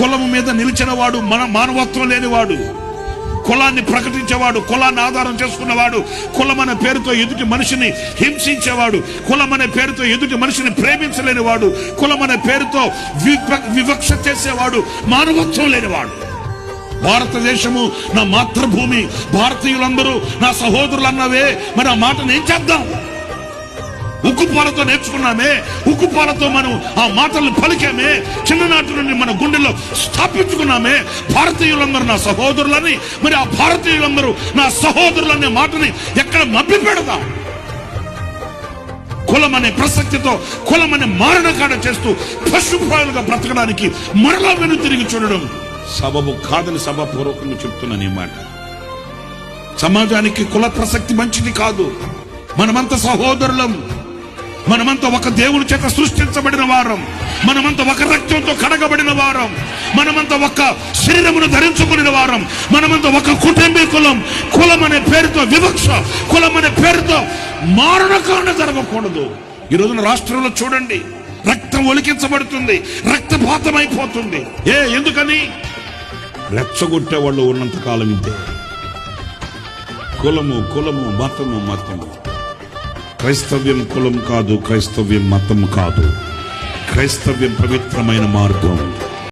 కులము మీద నిలిచిన వాడు మన మానవత్వం లేనివాడు. కులాన్ని ప్రకటించేవాడు కులాన్ని ఆధారం చేసుకున్నవాడు కులమనే పేరుతో ఎదుటి మనిషిని హింసించేవాడు కులమనే పేరుతో ఎదుటి మనిషిని ప్రేమించలేనివాడు కులం కులమనే పేరుతో వివక్ష చేసేవాడు మానవత్వం లేనివాడు. భారతదేశము నా మాతృభూమి భారతీయులందరూ నా సహోదరులు అన్నవే మరి ఆ మాటను ఏం చేద్దాం? ఉక్కు పాలతో నేర్చుకున్నామే ఉక్కు పాలతో మనం ఆ మాటలు పలికామే చిన్ననాటి నుండి మన గుండెల్లో స్థాపించుకున్నామే. భారతీయులందరూ నా సహోదరులని మరి ఆ భారతీయులందరూ నా సహోదరులు అనే మాటని ఎక్కడ మభ్య పెడదాం కులం అనే ప్రసక్తితో కులం అనే మారణకాడ చేస్తూ పశుప్రాయులుగా బ్రతకడానికి మరలా వెను తిరిగి చూడడం. సబబు కాదని సభాపూర్వకంగా చెప్తున్నాను ఈ మాట. సమాజానికి కుల ప్రసక్తి మంచిది కాదు. మనమంతా సహోదరులం. మనమంతా ఒక దేవుని చేత సృష్టించబడిన వారం. మనమంతా ఒక రక్తంతో కడగబడిన వారం. మనమంతా ఒక శరీరమును ధరించుకుని వారం. మనమంతా ఒక కుటుంబీకులం కులం. అనే పేరుతో వివక్ష. కులం అనే పేరుతో మారణకాండ జరగకూడదు. ఈ రోజున రాష్ట్రంలో చూడండి రక్తం ఒలికించబడుతుంది రక్తపాతం అయిపోతుంది ఏ ఎందుకని? రెచ్చగొట్టే వాళ్ళు ఉన్నంత కాలం ఇంతే కులము కులము మతము మతము. క్రైస్తవ్యం కులం కాదు క్రైస్తవ్యం మతం కాదు. క్రైస్తవ్యం పవిత్రమైన మార్గం.